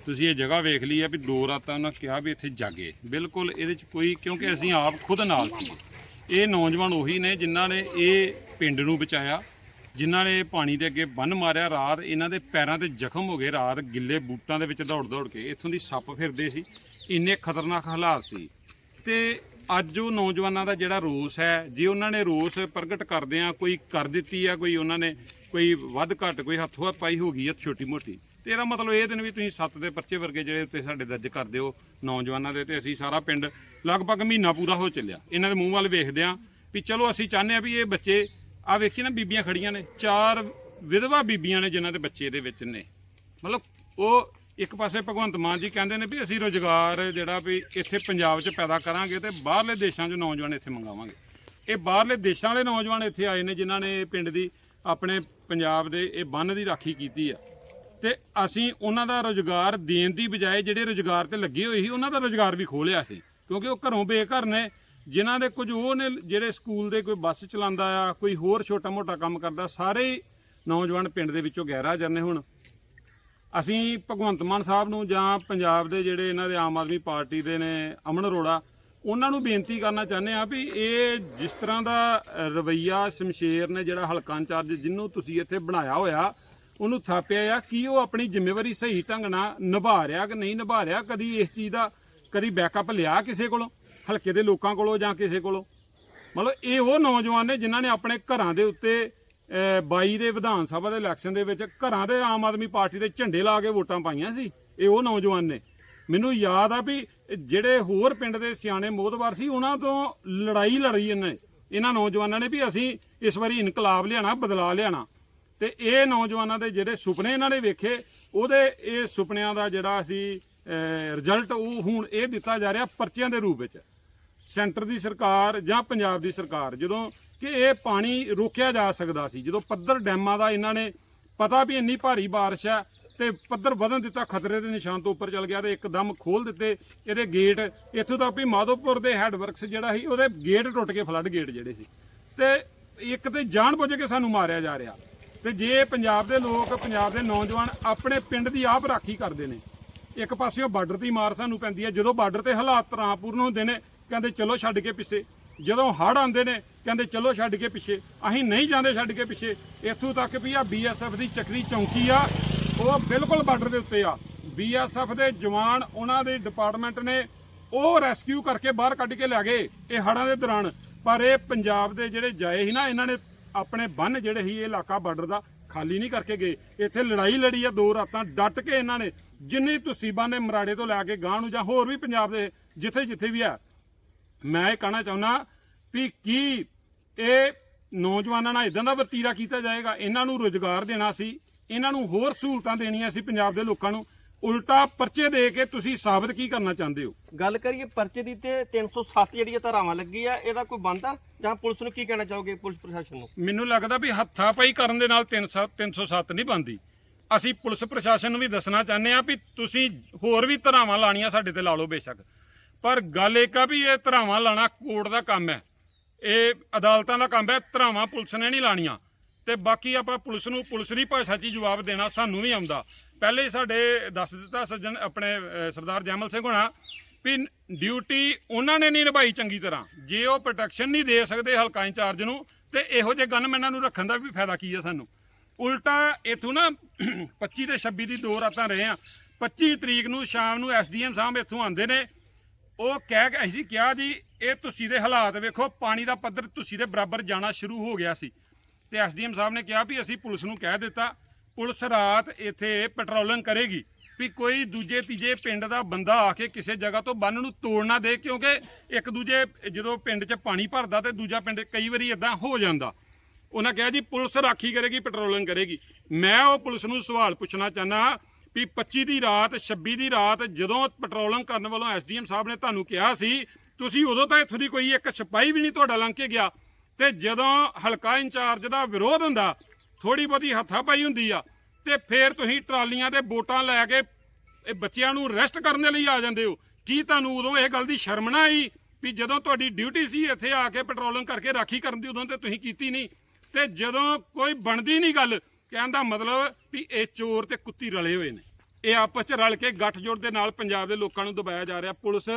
ਤੁਸੀਂ ਇਹ ਜਗ੍ਹਾ ਵੇਖ ਲਈ ਆ ਵੀ ਦੋ ਰਾਤਾਂ ਉਹਨਾਂ ਕਿਹਾ ਵੀ ਇੱਥੇ ਜਾਗੇ। ਬਿਲਕੁਲ ਇਹਦੇ 'ਚ ਕੋਈ, ਕਿਉਂਕਿ ਅਸੀਂ ਆਪ ਖੁਦ ਨਾਲ ਸੀ। ਇਹ ਨੌਜਵਾਨ ਉਹੀ ਨੇ ਜਿਨ੍ਹਾਂ ਨੇ ਇਹ ਪਿੰਡ ਨੂੰ ਬਚਾਇਆ, ਜਿਨ੍ਹਾਂ ਨੇ ਪਾਣੀ ਦੇ ਅੱਗੇ ਬੰਨ ਮਾਰਿਆ ਰਾਤ, ਇਹਨਾਂ ਦੇ ਪੈਰਾਂ ਤੇ ਜ਼ਖਮ ਹੋ ਗਏ ਰਾਤ, ਗਿੱਲੇ ਬੂਟਾਂ ਦੇ ਵਿੱਚ ਦੌੜ ਦੌੜ ਕੇ। ਇੱਥੋਂ ਦੀ ਸੱਪ ਫਿਰਦੇ ਸੀ। ਇੰਨੇ ਖਤਰਨਾਕ ਹਾਲਾਤ ਸੀ। ਤੇ ਅੱਜ ਉਹ ਨੌਜਵਾਨਾਂ ਦਾ ਜਿਹੜਾ ਰੋਸ ਹੈ, ਜੇ ਉਹਨਾਂ ਨੇ ਰੋਸ ਪ੍ਰਗਟ ਕਰਦੇ ਆ ਕੋਈ ਕਰ ਦਿੱਤੀ ਆ, ਕੋਈ ਉਹਨਾਂ ਨੇ ਕੋਈ ਵੱਧ ਘੱਟ ਕੋਈ ਹੱਥੋਂ ਪਾਈ ਹੋ ਗਈ ਆ ਛੋਟੀ ਮੋਟੀ, ਤੇ ਇਹਦਾ ਮਤਲਬ ਇਹ ਦਿਨ ਵੀ ਤੁਸੀਂ ਸੱਤ ਦੇ ਪਰਚੇ ਵਰਗੇ ਜਿਹੜੇ ਉੱਤੇ ਸਾਡੇ ਦਰਜ ਕਰਦੇ ਹੋ ਨੌਜਵਾਨਾਂ ਦੇ, ਤੇ ਅਸੀਂ ਸਾਰਾ ਪਿੰਡ ਲਗਭਗ ਮਹੀਨਾ ਪੂਰਾ ਹੋ ਚੱਲਿਆ। ਇਹਨਾਂ ਦੇ ਮੂੰਹ ਵੱਲ ਵੇਖਦੇ ਆ ਵੀ ਚਲੋ ਅਸੀਂ ਚਾਹੁੰਦੇ ਆ ਵੀ ਇਹ ਬੱਚੇ, ਆ ਵੇਖੀ ਨਾ ਬੀਬੀਆਂ ਖੜੀਆਂ ਨੇ, ਚਾਰ ਵਿਧਵਾ ਬੀਬੀਆਂ ਨੇ ਜਿਨ੍ਹਾਂ ਦੇ ਬੱਚੇ ਦੇ ਵਿੱਚ ਨੇ। ਮਤਲਬ ਉਹ ਇੱਕ ਪਾਸੇ ਭਗਵੰਤ ਮਾਨ ਜੀ ਕਹਿੰਦੇ ਨੇ ਵੀ ਅਸੀਂ ਰੋਜ਼ਗਾਰ ਜਿਹੜਾ ਵੀ ਇੱਥੇ ਪੰਜਾਬ 'ਚ ਪੈਦਾ ਕਰਾਂਗੇ ਤੇ ਬਾਹਰਲੇ ਦੇਸ਼ਾਂ 'ਚ ਨੌਜਵਾਨ ਇੱਥੇ ਮੰਗਾਵਾਂਗੇ। ਇਹ ਬਾਹਰਲੇ ਦੇਸ਼ਾਂ ਵਾਲੇ ਨੌਜਵਾਨ ਇੱਥੇ ਆਏ ਨੇ ਜਿਨ੍ਹਾਂ ਨੇ ਇਹ ਪਿੰਡ ਦੀ ਆਪਣੇ ਪੰਜਾਬ ਦੇ ਇਹ ਬੰਨ ਦੀ ਰਾਖੀ ਕੀਤੀ ਆ। ਤੇ ਅਸੀਂ ਉਹਨਾਂ ਦਾ ਰੋਜ਼ਗਾਰ ਦੇਣ ਦੀ ਬਜਾਏ ਜਿਹੜੇ ਰੋਜ਼ਗਾਰ ਤੇ ਲੱਗੇ ਹੋਏ ਸੀ, ਉਹਨਾਂ ਦਾ ਰੋਜ਼ਗਾਰ ਵੀ ਖੋਲਿਆ ਸੀ। ਕਿਉਂਕਿ ਉਹ ਘਰੋਂ ਬੇਘਰ ਨੇ, ਜਿਨ੍ਹਾਂ ਦੇ ਕੁਝ ਉਹ ਨੇ ਜਿਹੜੇ ਸਕੂਲ ਦੇ ਕੋਈ ਬੱਸ ਚਲਾਉਂਦਾ ਆ, ਕੋਈ ਹੋਰ ਛੋਟਾ-ਮੋਟਾ ਕੰਮ ਕਰਦਾ, ਸਾਰੇ ਹੀ ਨੌਜਵਾਨ ਪਿੰਡ ਦੇ ਵਿੱਚੋਂ ਗੈਰ ਹਾਜ਼ਰ ਨੇ ਹੁਣ। ਅਸੀਂ ਭਗਵੰਤ ਮਾਨ ਸਾਹਿਬ ਨੂੰ ਜਾਂ ਪੰਜਾਬ ਦੇ ਜਿਹੜੇ ਇਹਨਾਂ ਦੇ ਆਮ ਆਦਮੀ ਪਾਰਟੀ ਦੇ ਨੇ ਅਮਨ ਅਰੋੜਾ ਉਹਨਾਂ ਨੂੰ ਬੇਨਤੀ ਕਰਨਾ ਚਾਹੁੰਦੇ ਆ ਵੀ ਇਹ ਜਿਸ ਤਰ੍ਹਾਂ ਦਾ ਅ, ਰਵੱਈਆ ਸ਼ਮਸ਼ੇਰ ਨੇ ਜਿਹੜਾ ਹਲਕਾ ਇੰਚਾਰਜ ਜਿਹਨੂੰ ਤੁਸੀਂ ਇੱਥੇ ਬਣਾਇਆ ਹੋਇਆ ਉਹਨੂੰ ਥਾਪਿਆ ਆ ਕੀ ਉਹ ਆਪਣੀ ਜ਼ਿੰਮੇਵਾਰੀ ਸਹੀ ਢੰਗ ਨਾਲ ਨਿਭਾ ਰਿਹਾ ਕਿ ਨਹੀਂ ਨਿਭਾ ਰਿਹਾ? ਕਦੀ ਇਸ ਚੀਜ਼ ਦਾ ਕਦੀ ਬੈਕਅਪ ਲਿਆ ਕਿਸੇ ਕੋਲੋਂ? ਹਲਕੇ ਦੇ ਲੋਕਾਂ ਕੋਲੋਂ ਜਾਂ ਕਿਸੇ ਕੋਲੋਂ? ਮਤਲਬ ਇਹ ਉਹ ਨੌਜਵਾਨ ਨੇ ਜਿਨ੍ਹਾਂ ਨੇ ਆਪਣੇ ਘਰਾਂ ਦੇ ਉੱਤੇ 22 ਦੇ ਵਿਧਾਨ ਸਭਾ ਦੇ ਇਲੈਕਸ਼ਨ ਦੇ ਵਿੱਚ ਘਰਾਂ ਦੇ ਆਮ ਆਦਮੀ ਪਾਰਟੀ ਦੇ ਝੰਡੇ ਲਾ ਕੇ ਵੋਟਾਂ ਪਾਈਆਂ ਸੀ, ਇਹ ਉਹ ਨੌਜਵਾਨ ਨੇ। ਮੈਨੂੰ ਯਾਦ ਆ ਵੀ ਜਿਹੜੇ ਹੋਰ ਪਿੰਡ ਦੇ ਸਿਆਣੇ ਮੋਦਵਾਰ ਸੀ, ਉਹਨਾਂ ਤੋਂ ਲੜਾਈ ਲੜੀ ਇਹਨੇ। ਇਹਨਾਂ ਨੌਜਵਾਨਾਂ ਨੇ ਵੀ ਅਸੀਂ ਇਸ ਵਾਰੀ ਇਨਕਲਾਬ ਲਿਆਣਾ ਬਦਲਾ ਲਿਆਣਾ ਤੇ ਇਹ ਨੌਜਵਾਨਾਂ ਦੇ ਜਿਹੜੇ ਸੁਪਨੇ ਇਹਨਾਂ ਨੇ ਵੇਖੇ, ਉਹਦੇ ਇਹ ਸੁਪਨਿਆਂ ਦਾ ਜਿਹੜਾ ਅਸੀਂ ਰਿਜ਼ਲਟ ਉਹ ਹੁਣ ਇਹ ਦਿੱਤਾ ਜਾ ਰਿਹਾ ਪਰਚਿਆਂ ਦੇ ਰੂਪ ਵਿੱਚ। ਸੈਂਟਰ ਦੀ ਸਰਕਾਰ ਜਾਂ ਪੰਜਾਬ ਦੀ ਸਰਕਾਰ, ਜਦੋਂ ਕਿ ਇਹ ਪਾਣੀ ਰੋਕਿਆ ਜਾ ਸਕਦਾ ਸੀ। ਜਦੋਂ ਪੱਧਰ ਡੈਮਾਂ ਦਾ ਇਹਨਾਂ ਨੇ ਪਤਾ ਵੀ ਇੰਨੀ ਭਾਰੀ ਬਾਰਿਸ਼ ਹੈ ਤੇ ਪੱਧਰ ਵਧਣ ਦਿੱਤਾ, ਖਤਰੇ ਦੇ ਨਿਸ਼ਾਨ ਤੋਂ ਉੱਪਰ ਚਲ ਗਿਆ ਤੇ ਇੱਕਦਮ ਖੋਲ ਦਿੱਤੇ ਇਹਦੇ ਗੇਟ। ਇੱਥੋਂ ਤੱਕ ਵੀ ਮਾਧੋਪੁਰ ਦੇ ਹੈਡਵਰਕਸ ਜਿਹੜਾ ਸੀ, ਉਹਦੇ ਗੇਟ ਟੁੱਟ ਕੇ ਫਲੱਡ ਗੇਟ ਜਿਹੜੇ ਸੀ। ਤੇ ਇੱਕ ਤੇ ਜਾਣ ਬੁੱਝ ਕੇ ਸਾਨੂੰ ਮਾਰਿਆ ਜਾ ਰਿਹਾ। ਤੇ ਜੇ ਪੰਜਾਬ ਦੇ ਲੋਕ, ਪੰਜਾਬ ਦੇ ਨੌਜਵਾਨ ਆਪਣੇ ਪਿੰਡ ਦੀ ਆਪ ਰਾਖੀ ਕਰਦੇ ਨੇ, ਇੱਕ ਪਾਸੇ ਉਹ ਬਾਰਡਰ ਦੀ ਮਾਰ ਸਾਨੂੰ ਪੈਂਦੀ ਹੈ। ਜਦੋਂ ਬਾਰਡਰ ਤੇ ਹਾਲਾਤ ਤਣਾਅਪੂਰਨ ਹੁੰਦੇ ਨੇ, ਕਹਿੰਦੇ, ਚਲੋ, ਛੱਡ ਕੇ ਪਿੱਛੇ। ਜਦੋਂ ਹੜ੍ਹ ਆਉਂਦੇ ਨੇ, ਕਹਿੰਦੇ ਚਲੋ ਛੱਡ ਕੇ ਪਿੱਛੇ। ਅਸੀਂ ਨਹੀਂ ਜਾਂਦੇ ਛੱਡ ਕੇ ਪਿੱਛੇ। ਇੱਥੋਂ ਤੱਕ ਵੀ ਆ ਬੀਐਸਐਫ ਦੀ ਚੱਕਰੀ ਚੌਂਕੀ ਆ, ਉਹ ਬਿਲਕੁਲ ਬਾਰਡਰ ਦੇ ਉੱਤੇ ਆ। ਬੀਐਸਐਫ ਦੇ ਜਵਾਨ ਉਹਨਾਂ ਦੇ ਡਿਪਾਰਟਮੈਂਟ ਨੇ ਉਹ ਰੈਸਕਿਊ ਕਰਕੇ ਬਾਹਰ ਕੱਢ ਕੇ ਲੈ ਗਏ ਇਹ ਹੜ੍ਹਾਂ ਦੇ ਦੌਰਾਨ। ਪਰ ਇਹ ਪੰਜਾਬ ਦੇ ਜਿਹੜੇ ਜਾਏ ਸੀ ਨਾ, ਇਹਨਾਂ ਨੇ ਆਪਣੇ ਬੰਨ ਜਿਹੜੇ ਸੀ, ਇਹ ਇਲਾਕਾ ਬਾਰਡਰ ਦਾ ਖਾਲੀ ਨਹੀਂ ਕਰਕੇ ਗਏ। ਇੱਥੇ ਲੜਾਈ ਲੜੀ ਆ, ਦੋ ਰਾਤਾਂ ਡਟ ਕੇ ਇਹਨਾਂ ਨੇ। ਜਿੰਨੀ ਤੁਸੀਬਾਂ ਨੇ ਮਰਾੜੇ ਤੋਂ ਲੈ ਕੇ ਗਾਂ ਨੂੰ ਜਾਂ ਹੋਰ ਵੀ ਪੰਜਾਬ ਦੇ ਜਿੱਥੇ ਜਿੱਥੇ ਵੀ ਆ ਮੈਂ ਇਹ ਕਹਿਣਾ ਚਾਹੁੰਦਾ ਵੀ ਕੀ ਇਹ ਨੌਜਵਾਨਾਂ ਨਾਲ ਇਦਾਂ ਦਾ ਵਰਤੀਰਾ ਕੀਤਾ ਜਾਏਗਾ? ਇਹਨਾਂ ਨੂੰ ਰੋਜ਼ਗਾਰ ਦੇਣਾ ਸੀ ਇਹਨਾਂ ਨੂੰ ਹੋਰ ਸਹੂਲਤਾਂ ਦੇਣੀਆਂ ਸੀ ਪੰਜਾਬ ਦੇ ਲੋਕਾਂ ਨੂੰ। ਉਲਟਾ ਪਰਚੇ ਦੇ ਕੇ ਤੁਸੀਂ ਸਾਬਤ ਕੀ ਕਰਨਾ ਚਾਹੁੰਦੇ ਹੋ? ਗੱਲ ਕਰੀਏ ਪਰਚੇ ਦੀ ਤੇ 307 ਜਿਹੜੀ ਧਾਰਾਵਾਂ ਲੱਗੀ ਆ ਇਹਦਾ ਕੋਈ ਬੰਦਾ ਜਾਂ ਪੁਲਿਸ ਨੂੰ ਕੀ ਕਹਿਣਾ ਚਾਹੋਗੇ ਪੁਲਿਸ ਪ੍ਰਸ਼ਾਸਨ ਨੂੰ? ਮੈਨੂੰ ਲੱਗਦਾ ਵੀ ਹੱਥਾਪਾਈ ਕਰਨ ਦੇ ਨਾਲ 307 307 ਨਹੀਂ ਬੰਦੀ ਅਸੀਂ ਪੁਲਿਸ ਪ੍ਰਸ਼ਾਸਨ ਨੂੰ ਵੀ ਦੱਸਣਾ ਚਾਹੁੰਦੇ ਆ ਵੀ ਤੁਸੀਂ ਹੋਰ ਵੀ ਧਰਾਵਾਂ ਲਾਣੀਆਂ ਸਾਡੇ ਤੇ ਲਾ ਲਓ ਬੇਸ਼ੱਕ। ਪਰ ਗੱਲ ਇੱਕ ਆ ਵੀ ਇਹ ਧਰਾਵਾਂ ਲਾਣਾ ਕੋਰਟ ਦਾ ਕੰਮ ਹੈ। ਇਹ ਅਦਾਲਤਾਂ ਦਾ ਕੰਮ ਹੈ, ਧਰਾਵਾਂ ਪੁਲਿਸ ਨੇ ਨਹੀਂ ਲਾਣੀਆਂ। ਤੇ ਬਾਕੀ ਆਪਾਂ ਪੁਲਿਸ ਨੂੰ, ਪੁਲਿਸ ਦੀ ਭਾਸ਼ਾ 'ਚ ਹੀ ਜਵਾਬ ਦੇਣਾ ਸਾਨੂੰ ਵੀ ਆਉਂਦਾ। ਪਹਿਲੇ ਹੀ ਸਾਡੇ ਦੱਸ ਦਿੱਤਾ ਸੱਜਣ, ਆਪਣੇ ਸਰਦਾਰ ਜੈਮਲ ਸਿੰਘ ਹੋਣਾ ਵੀ ਡਿਊਟੀ ਉਹਨਾਂ ਨੇ ਨਹੀਂ ਨਿਭਾਈ ਚੰਗੀ ਤਰ੍ਹਾਂ। ਜੇ ਉਹ ਪ੍ਰੋਟੈਕਸ਼ਨ ਨਹੀਂ ਦੇ ਸਕਦੇ ਹਲਕਾ ਇੰਚਾਰਜ ਨੂੰ, ਤੇ ਇਹੋ ਜਿਹੇ ਗਨਮੈਨਾਂ ਨੂੰ ਰੱਖਣ ਦਾ ਵੀ ਫਾਇਦਾ ਕੀ ਹੈ ਸਾਨੂੰ? ਉਲਟਾ ਇਥੋਂ ਨਾ 25 ਤੇ 26 ਦੀ ਦੋ ਰਾਤਾਂ ਰਹੇ ਆ। 25 ਤਰੀਕ ਨੂੰ ਸ਼ਾਮ ਨੂੰ ਐਸਡੀਐਮ ਸਾਹਿਬ ਇੱਥੋਂ ਆਉਂਦੇ ਨੇ ਉਹ ਕਹਿ ਕੇ ਅਸੀਂ ਕਿਹਾ ਜੀ, ਇਹ ਤੁਸੀਂ ਦੇ ਹਾਲਾਤ ਵੇਖੋ, ਪਾਣੀ ਦਾ ਪੱਧਰ ਤੁਸੀਂ ਦੇ ਬਰਾਬਰ ਜਾਣਾ ਸ਼ੁਰੂ ਹੋ ਗਿਆ ਸੀ। ਤੇ ਐਸਡੀਐਮ ਸਾਹਿਬ ਨੇ ਕਿਹਾ ਵੀ ਅਸੀਂ ਪੁਲਿਸ ਨੂੰ ਕਹਿ ਦਿੱਤਾ, ਪੁਲਿਸ ਰਾਤ ਇੱਥੇ ਪੈਟਰੋਲਿੰਗ ਕਰੇਗੀ ਵੀ ਕੋਈ ਦੂਜੇ ਤੀਜੇ ਪਿੰਡ ਦਾ ਬੰਦਾ ਆ ਕੇ ਕਿਸੇ ਜਗ੍ਹਾ ਤੋਂ ਬੰਨ ਨੂੰ ਤੋੜ ਨਾ ਦੇ, ਕਿਉਂਕਿ ਇੱਕ ਦੂਜੇ ਜਦੋਂ ਪਿੰਡ 'ਚ ਪਾਣੀ ਭਰਦਾ ਤੇ ਦੂਜਾ ਪਿੰਡ ਕਈ ਵਾਰੀ ਇਦਾਂ ਹੋ ਜਾਂਦਾ। ਉਹਨਾਂ ਕਿਹਾ ਜੀ, ਪੁਲਿਸ ਰਾਖੀ ਕਰੇਗੀ, ਪੈਟਰੋਲਿੰਗ ਕਰੇਗੀ। ਮੈਂ ਉਹ ਪੁਲਿਸ ਨੂੰ ਸਵਾਲ ਪੁੱਛਣਾ ਚਾਹਨਾ ਵੀ 25 ਦੀ ਰਾਤ 26 ਦੀ ਰਾਤ ਜਦੋਂ ਪੈਟਰੋਲਿੰਗ ਕਰਨ ਵੱਲੋਂ ਐਸਡੀਐਮ ਸਾਹਿਬ ਨੇ ਤੁਹਾਨੂੰ ਕਿਹਾ ਸੀ, ਤੁਸੀਂ ਉਦੋਂ ਤਾਂ ਇੱਥੋਂ ਦੀ ਕੋਈ ਇੱਕ ਸਿਪਾਹੀ ਵੀ ਨਹੀਂ ਤੁਹਾਡਾ ਲੰਘ ਕੇ ਗਿਆ। ਤੇ ਜਦੋਂ ਹਲਕਾ ਇੰਚਾਰਜ ਦਾ ਵਿਰੋਧ ਹੁੰਦਾ ਥੋੜੀ ਬਹੁਤੀ ਹੱਥਾਪਾਈ ਹੁੰਦੀ ਆ, ਤੇ ਫਿਰ ਤੁਸੀਂ ਟਰਾਲੀਆਂ ਤੇ ਵੋਟਾਂ ਲੈ ਕੇ ਇਹ ਬੱਚਿਆਂ ਨੂੰ ਰੈਸਟ ਕਰਨ ਦੇ ਲਈ ਆ ਜਾਂਦੇ ਹੋ। ਕੀ ਤੁਹਾਨੂੰ ਉਦੋਂ ਇਹ ਗੱਲ ਦੀ ਸ਼ਰਮ ਨਾ ਆਈ ਵੀ ਜਦੋਂ ਤੁਹਾਡੀ ਡਿਊਟੀ ਸੀ ਇੱਥੇ ਆ ਕੇ ਪੈਟਰੋਲਿੰਗ ਕਰਕੇ ਰਾਖੀ ਕਰਨ ਦੀ, ਉਦੋਂ ਤੇ ਤੁਸੀਂ ਕੀਤੀ ਨਹੀਂ? ਤੇ ਜਦੋਂ ਕੋਈ ਬਣਦੀ ਨਹੀਂ ਗੱਲ, ਕਹਿਣ ਦਾ ਮਤਲਬ ਵੀ ਇਹ ਚੋਰ ਤੇ ਕੁੱਤੀ ਰਲੇ ਹੋਏ ਨੇ। ਇਹ ਆਪਸ ਚ ਰਲ ਕੇ ਗੱਠਜੋੜ ਦੇ ਨਾਲ ਪੰਜਾਬ ਦੇ ਲੋਕਾਂ ਨੂੰ ਦਬਾਇਆ ਜਾ ਰਿਹਾ। ਪੁਲਿਸ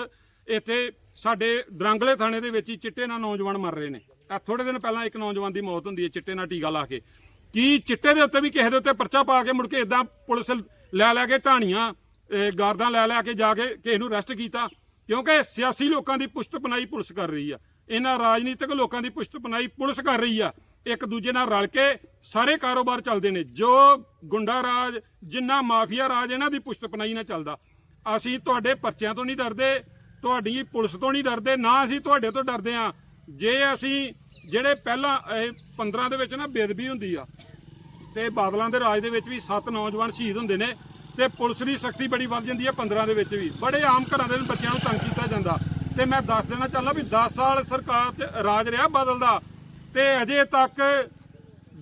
ਇੱਥੇ ਸਾਡੇ ਦਰੰਗਲੇ ਥਾਣੇ ਦੇ ਵਿੱਚ ਹੀ ਚਿੱਟੇ ਨਾਲ ਨੌਜਵਾਨ ਮਰ ਰਹੇ ਨੇ। ਆ ਥੋੜੇ ਦਿਨ ਪਹਿਲਾਂ ਇੱਕ ਨੌਜਵਾਨ ਦੀ ਮੌਤ ਹੁੰਦੀ ਹੈ, ਚਿੱਟੇ ਨਾਲ ਟੀਕਾ ਲਾ ਕੇ। ਕੀ ਚਿੱਟੇ ਦੇ ਉੱਤੇ ਵੀ ਕਿਸੇ ਦੇ ਉੱਤੇ ਪਰਚਾ ਪਾ ਕੇ ਮੁੜ ਕੇ ਇਦਾਂ ਪੁਲਿਸ ਲੈ ਲੈ ਕੇ ਢਾਣੀਆਂ ਗਾਰਦਾਂ ਲੈ ਲੈ ਕੇ ਜਾ ਕੇ ਕਿਸੇ ਨੂੰ ਅਰੈਸਟ ਕੀਤਾ? ਕਿਉਂਕਿ ਸਿਆਸੀ ਲੋਕਾਂ ਦੀ ਪੁਸ਼ਤ ਪਨਾਈ ਪੁਲਿਸ ਕਰ ਰਹੀ ਆ। ਇਹਨਾਂ ਰਾਜਨੀਤਿਕ ਲੋਕਾਂ ਦੀ ਪੁਸ਼ਤ ਪਨਾਈ ਪੁਲਿਸ ਕਰ ਰਹੀ ਆ। ਇੱਕ ਦੂਜੇ ਨਾਲ ਰਲ ਕੇ ਸਾਰੇ ਕਾਰੋਬਾਰ ਚੱਲਦੇ ਨੇ। ਜੋ ਗੁੰਡਾ ਰਾਜ, ਜਿੰਨਾ ਮਾਫੀਆ ਰਾਜ, ਇਹਨਾਂ ਦੀ ਪੁਸ਼ਤ ਪਨਾਈ ਨਾਲ ਚੱਲਦਾ। ਅਸੀਂ ਤੁਹਾਡੇ ਪਰਚਿਆਂ ਤੋਂ ਨਹੀਂ ਡਰਦੇ, ਤੁਹਾਡੀ ਪੁਲਿਸ ਤੋਂ ਨਹੀਂ ਡਰਦੇ, ਨਾ ਅਸੀਂ ਤੁਹਾਡੇ ਤੋਂ ਡਰਦੇ ਆ ਜੇ ਅਸੀਂ ਜਿਹੜੇ ਪਹਿਲਾਂ ਇਹ 15 ਦੇ ਵਿੱਚ ਨਾ ਬੇਦਬੀ ਹੁੰਦੀ ਆ, ਤੇ ਬਾਦਲਾਂ ਦੇ ਰਾਜ ਦੇ ਵਿੱਚ ਵੀ ਸੱਤ ਨੌਜਵਾਨ ਸ਼ਹੀਦ ਹੁੰਦੇ ਨੇ, ਤੇ ਪੁਲਿਸ ਦੀ ਸਖਤੀ ਬੜੀ ਵੱਧ ਜਾਂਦੀ ਹੈ 15 ਦੇ ਵਿੱਚ ਵੀ। ਬੜੇ ਆਮ ਘਰਾਂ ਦੇ ਬੱਚਿਆਂ ਨੂੰ ਤੰਗ ਕੀਤਾ ਜਾਂਦਾ। ਤੇ ਮੈਂ ਦੱਸ ਦੇਣਾ ਚਾਹੁੰਦਾ ਵੀ 10 ਸਾਲ ਸਰਕਾਰ ਤੇ ਰਾਜ ਰਿਹਾ ਬਾਦਲ ਦਾ। ਤੇ ਅਜੇ ਤੱਕ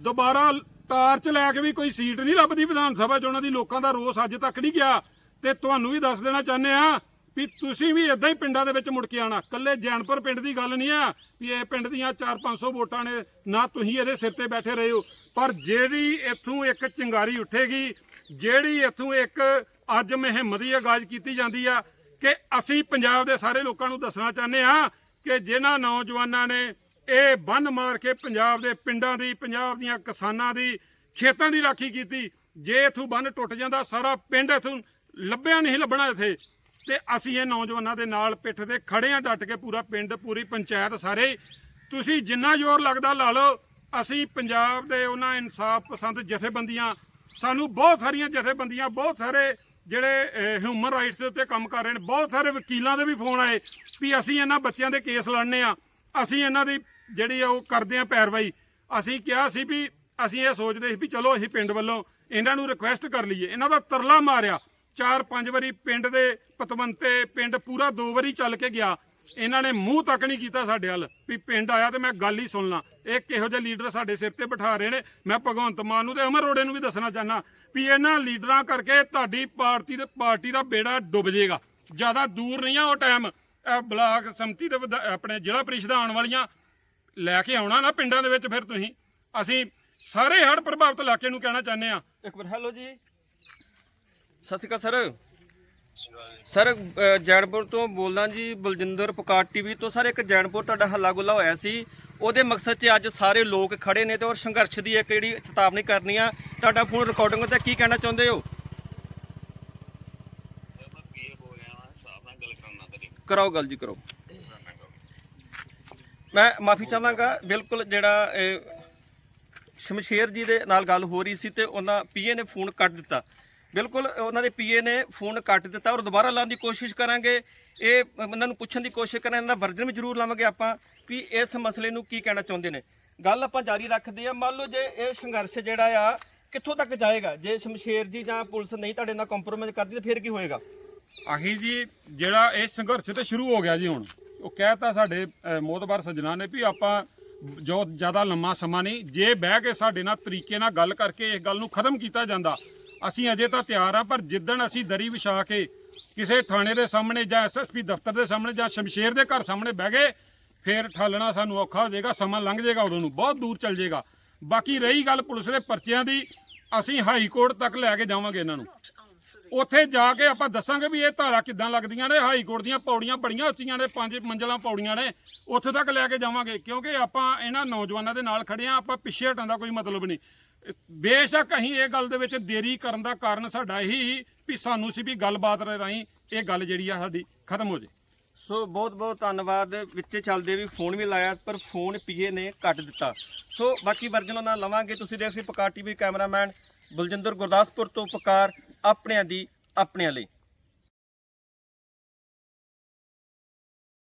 ਦੁਬਾਰਾ ਤਾਰ ਚ ਲੈ ਕੇ ਵੀ ਕੋਈ ਸੀਟ ਨਹੀਂ ਲੱਭਦੀ ਵਿਧਾਨ ਸਭਾ 'ਚ, ਉਹਨਾਂ ਦੀ ਲੋਕਾਂ ਦਾ ਰੋਸ ਅੱਜ ਤੱਕ ਨਹੀਂ ਗਿਆ। ਤੇ ਤੁਹਾਨੂੰ ਵੀ ਦੱਸ ਦੇਣਾ ਚਾਹੁੰਦੇ ਆ ਵੀ ਤੁਸੀਂ ਵੀ ਇਦਾਂ ਹੀ ਪਿੰਡਾਂ ਦੇ ਵਿੱਚ ਮੁੜ ਕੇ ਆਣਾ ਕੱਲੇ ਜੈਨਪੁਰ ਪਿੰਡ ਦੀ ਗੱਲ ਨਹੀਂ ਆ ਵੀ ਇਹ ਪਿੰਡ ਦੀਆਂ 4-500 ਵੋਟਾਂ ਨੇ, ਨਾ ਤੁਸੀਂ ਇਹਦੇ ਸਿਰ ਤੇ ਬੈਠੇ ਰਹੇ ਹੋ। ਪਰ ਜਿਹੜੀ ਇੱਥੋਂ ਇੱਕ ਚਿੰਗਾਰੀ ਉੱਠੇਗੀ, ਜਿਹੜੀ ਇੱਥੋਂ ਇੱਕ ਅੱਜ ਮੁਹਿੰਮ ਦੀ ਆਗਾਜ਼ ਕੀਤੀ ਜਾਂਦੀ ਆ, ਕਿ ਅਸੀਂ ਪੰਜਾਬ ਦੇ ਸਾਰੇ ਲੋਕਾਂ ਨੂੰ ਦੱਸਣਾ ਚਾਹੁੰਦੇ ਆ ਕਿ ਜਿਨ੍ਹਾਂ ਨੌਜਵਾਨਾਂ ਨੇ ਇਹ ਬੰਨ ਮਾਰ ਕੇ ਪੰਜਾਬ ਦੇ ਪਿੰਡਾਂ ਦੀ, ਪੰਜਾਬ ਦੀਆਂ ਕਿਸਾਨਾਂ ਦੀ, ਖੇਤਾਂ ਦੀ ਰਾਖੀ ਕੀਤੀ। ਜੇ ਇਥੋਂ ਬੰਨ ਟੁੱਟ ਜਾਂਦਾ, ਸਾਰਾ ਪਿੰਡ ਇਥੋਂ ਲੱਭਿਆ ਨਹੀਂ ਲੱਭਣਾ ਇੱਥੇ। ਤੇ ਅਸੀਂ ਇਹ ਨੌਜਵਾਨਾਂ ਦੇ ਨਾਲ ਪਿੱਠ ਤੇ ਖੜੇ ਆ ਡਟ ਕੇ ਪੂਰਾ ਪਿੰਡ, ਪੂਰੀ ਪੰਚਾਇਤ ਸਾਰੇ। ਤੁਸੀਂ ਜਿੰਨਾ ਜ਼ੋਰ ਲੱਗਦਾ ਲਾ ਲਓ, ਅਸੀਂ ਪੰਜਾਬ ਦੇ ਉਹਨਾਂ ਇਨਸਾਫ ਪਸੰਦ ਜਥੇਬੰਦੀਆਂ, ਸਾਨੂੰ ਬਹੁਤ ਸਾਰੀਆਂ ਜਥੇਬੰਦੀਆਂ, ਬਹੁਤ ਸਾਰੇ ਜਿਹੜੇ ਹਿਊਮਨ ਰਾਈਟਸ ਦੇ ਉੱਤੇ ਕੰਮ ਕਰ ਰਹੇ ਨੇ, ਬਹੁਤ ਸਾਰੇ ਵਕੀਲਾਂ ਦੇ ਵੀ ਫੋਨ ਆਏ ਵੀ ਅਸੀਂ ਇਹਨਾਂ ਬੱਚਿਆਂ ਦੇ ਕੇਸ ਲੜਨੇ ਆ, ਅਸੀਂ ਇਹਨਾਂ ਦੀ ਜਿਹੜੀ ਆ ਉਹ ਕਰਦੇ ਆ ਪੈਰਵਾਈ। ਅਸੀਂ ਕਿਹਾ ਸੀ ਵੀ ਅਸੀਂ ਇਹ ਸੋਚਦੇ ਸੀ ਵੀ ਚਲੋ ਅਸੀਂ ਪਿੰਡ ਵੱਲੋਂ ਇਹਨਾਂ ਨੂੰ ਰਿਕੁਐਸਟ ਕਰ ਲਈਏ। ਇਹਨਾਂ ਦਾ ਤਰਲਾ ਮਾਰਿਆ। ਚਾਰ ਪੰਜ ਵਾਰੀ ਪਿੰਡ ਦੇ ਪਤਵੰਤੇ, ਪਿੰਡ ਪੂਰਾ ਦੋ ਵਾਰੀ ਚੱਲ ਕੇ ਗਿਆ। ਇਹਨਾਂ ਨੇ ਮੂੰਹ ਤੱਕ ਨਹੀਂ ਕੀਤਾ ਸਾਡੇ ਵੱਲ ਵੀ ਪਿੰਡ ਆਇਆ ਤੇ ਮੈਂ ਗੱਲ ਹੀ ਸੁਣ ਲਾਂ। ਇਹ ਕਿਹੋ ਜਿਹੇ ਲੀਡਰ ਸਾਡੇ ਸਿਰ ਤੇ ਬਿਠਾ ਰਹੇ ਨੇ। ਮੈਂ ਭਗਵੰਤ ਮਾਨ ਨੂੰ ਤੇ ਅਮਰ ਰੋੜੇ ਨੂੰ ਵੀ ਦੱਸਣਾ ਚਾਹਨਾ ਵੀ ਇਹਨਾਂ ਲੀਡਰਾਂ ਕਰਕੇ ਤੁਹਾਡੀ ਪਾਰਟੀ ਦੇ ਪਾਰਟੀ ਦਾ ਬੇੜਾ ਡੁੱਬ ਜਾਏਗਾ। ਜ਼ਿਆਦਾ ਦੂਰ ਨਹੀਂ ਆ ਉਹ ਟਾਈਮ ਬਲਾਕ ਸੰਮਤੀ ਦੇ ਵਿਧਾ- ਆਪਣੇ ਜ਼ਿਲ੍ਹਾ ਪ੍ਰੀਸ਼ਦ ਆਉਣ ਵਾਲੀਆਂ ਲੈ ਕੇ ਆਉਣਾ ਨਾ ਪਿੰਡਾਂ ਦੇ ਵਿੱਚ ਫਿਰ ਤੁਸੀਂ। ਅਸੀਂ ਸਾਰੇ ਹੜ੍ਹ ਪ੍ਰਭਾਵਿਤ ਇਲਾਕੇ ਨੂੰ ਕਹਿਣਾ ਚਾਹੁੰਦੇ ਆ ਇੱਕ ਵਾਰ ਹੈਲੋ ਜੀ। ਸਤਿ ਸ਼੍ਰੀ ਅਕਾਲ ਸਰ। ਸਰ ਜੈਨਪੁਰ ਤੋਂ ਬੋਲਦਾ ਜੀ ਬਲਜਿੰਦਰ ਪੁਕਾਰ ਟੀਵੀ ਤੋਂ। ਸਰ ਇੱਕ ਜੈਨਪੁਰ ਤੁਹਾਡਾ ਹੱਲਾ ਗੁੱਲਾ ਹੋਇਆ ਸੀ। ਉਹਦੇ ਮਕਸਦ 'ਚ ਅੱਜ ਸਾਰੇ ਲੋਕ ਖੜੇ ਨੇ ਤੇ ਔਰ ਸੰਘਰਸ਼ ਦੀ ਇੱਕ ਜਿਹੜੀ ਚੇਤਾਵਨੀ ਕਰਨੀ ਆ। ਤੁਹਾਡਾ ਫੋਨ ਰਿਕਾਰਡਿੰਗ ਤੇ ਕੀ ਕਹਿਣਾ ਚਾਹੁੰਦੇ ਹੋ? ਕਰਾਓ ਗੱਲ ਜੀ ਕਰੋ ਮੈਂ ਮਾਫੀ ਚਾਹਾਂਗਾ, ਬਿਲਕੁਲ ਜਿਹੜਾ ਸ਼ਮਸ਼ੇਰ ਜੀ ਦੇ ਨਾਲ ਗੱਲ ਹੋ ਰਹੀ ਸੀ ਤੇ ਉਹਨਾਂ ਪੀਏ ਨੇ ਫੋਨ ਕੱਟ ਦਿੱਤਾ। ਬਿਲਕੁਲ ਉਹਨਾਂ ਦੇ ਪੀਏ ਨੇ ਫੋਨ ਕੱਟ ਦਿੱਤਾ ਔਰ ਦੁਬਾਰਾ ਲਾਉਣ ਦੀ ਕੋਸ਼ਿਸ਼ ਕਰਾਂਗੇ। ਇਹ ਉਹਨਾਂ ਨੂੰ ਪੁੱਛਣ ਦੀ ਕੋਸ਼ਿਸ਼ ਕਰਾਂ ਇਹਨਾਂ ਦਾ ਵਰਜਨ ਵੀ ਜ਼ਰੂਰ ਲਾਵਾਂਗੇ ਆਪਾਂ ਵੀ ਇਸ ਮਸਲੇ ਨੂੰ ਕੀ ਕਹਿਣਾ ਚਾਹੁੰਦੇ ਨੇ। ਗੱਲ ਆਪਾਂ ਜਾਰੀ ਰੱਖਦੇ ਆ ਮੰਨ ਲਓ ਜੇ ਇਹ ਸੰਘਰਸ਼ ਜਿਹੜਾ ਆ, ਕਿੱਥੋਂ ਤੱਕ ਜਾਏਗਾ? ਜੇ ਸ਼ਮਸ਼ੇਰ ਜੀ ਜਾਂ ਪੁਲਿਸ ਨਹੀਂ ਤੁਹਾਡੇ ਨਾਲ ਕੰਪਰੋਮਾਈਜ਼ ਕਰਦੀ ਤਾਂ ਫਿਰ ਕੀ ਹੋਏਗਾ? ਆਹੀ ਜੀ, ਜਿਹੜਾ ਇਹ ਸੰਘਰਸ਼ ਤਾਂ ਸ਼ੁਰੂ ਹੋ ਗਿਆ ਜੀ ਹੁਣ। ਉਹ ਕਹਿਤਾ ਸਾਡੇ ਅ, ਮੋਤਬਰ ਸੱਜਣਾ ਨੇ ਵੀ ਆਪਾਂ ਜੋ ਜ਼ਿਆਦਾ ਲੰਮਾ ਸਮਾਂ ਨਹੀਂ ਜੇ ਬਹਿ ਕੇ ਸਾਡੇ ਨਾਲ ਤਰੀਕੇ ਨਾਲ ਗੱਲ ਕਰਕੇ ਇਸ ਗੱਲ ਨੂੰ ਖਤਮ ਕੀਤਾ ਜਾਂਦਾ ਅਸੀਂ ਅਜੇ ਤਾਂ ਤਿਆਰ ਆ ਪਰ ਜਿੱਦਣ ਅਸੀਂ ਦਰੀ ਵਿਛਾ ਕੇ ਕਿਸੇ ਥਾਣੇ ਦੇ ਸਾਹਮਣੇ ਜਾਂ ਐਸਐਸਪੀ ਦਫ਼ਤਰ ਦੇ ਸਾਹਮਣੇ ਜਾਂ ਸ਼ਮਸ਼ੇਰ ਦੇ ਘਰ ਸਾਹਮਣੇ ਬਹਿ ਗਏ ਫਿਰ ਠਾਲਣਾ ਸਾਨੂੰ ਔਖਾ ਹੋ ਜਾਏਗਾ ਸਮਾਂ ਲੰਘ ਜਾਏਗਾ ਉਦੋਂ ਨੂੰ ਬਹੁਤ ਦੂਰ ਚੱਲ ਜਾਏਗਾ। ਬਾਕੀ ਰਹੀ ਗੱਲ ਪੁਲਿਸ ਦੇ ਪਰਚਿਆਂ ਦੀ ਅਸੀਂ ਹਾਈ ਕੋਰਟ ਤੱਕ ਲੈ ਕੇ ਜਾਵਾਂਗੇ ਇਹਨਾਂ ਨੂੰ। ਉੱਥੇ ਜਾ ਕੇ ਆਪਾਂ ਦੱਸਾਂਗੇ ਵੀ ਇਹ ਧਾਰਾ ਕਿੱਦਾਂ ਲੱਗਦੀਆਂ ਨੇ, ਹਾਈ ਕੋਰਟ ਦੀਆਂ ਪੌੜੀਆਂ ਬੜੀਆਂ ਉੱਚੀਆਂ ਨੇ, ਪੰਜ ਮੰਜ਼ਲਾਂ ਪੌੜੀਆਂ ਨੇ, ਉੱਥੇ ਤੱਕ ਲੈ ਕੇ ਜਾਵਾਂਗੇ, ਕਿਉਂਕਿ ਆਪਾਂ ਇਹਨਾਂ ਨੌਜਵਾਨਾਂ ਦੇ ਨਾਲ ਖੜੇ ਆ ਆਪਾਂ ਪਿੱਛੇ ਹਟਣ ਦਾ ਕੋਈ ਮਤਲਬ ਨਹੀਂ। ਬੇਸ਼ੱਕ ਅਸੀਂ ਇਹ ਗੱਲ ਦੇ ਵਿੱਚ ਦੇਰੀ ਕਰਨ ਦਾ ਕਾਰਨ ਸਾਡਾ ਇਹੀ ਵੀ ਸਾਨੂੰ ਸੀ ਵੀ ਗੱਲਬਾਤ ਰਾਹੀਂ ਇਹ ਗੱਲ ਜਿਹੜੀ ਆ ਸਾਡੀ ਖਤਮ ਹੋ ਜੇ। ਸੋ ਬਹੁਤ ਬਹੁਤ ਧੰਨਵਾਦ। ਵਿੱਚ ਚੱਲਦੇ ਵੀ ਫੋਨ ਵੀ ਲਾਇਆ, ਪਰ ਫੋਨ ਪੀਏ ਨੇ ਕੱਟ ਦਿੱਤਾ। ਸੋ ਬਾਕੀ ਵਰਜਨ ਉਹਨਾਂ ਲਵਾਂਗੇ। ਤੁਸੀਂ ਦੇਖ ਸੀ ਪਕਾਰ ਟੀਵੀ ਕੈਮਰਾਮੈਨ ਬਲਜਿੰਦਰ ਗੁਰਦਾਸਪੁਰ ਤੋਂ ਪਕਾਰ ਆਪਣਿਆਂ ਦੀ ਆਪਣਿਆਂ ਲਈ।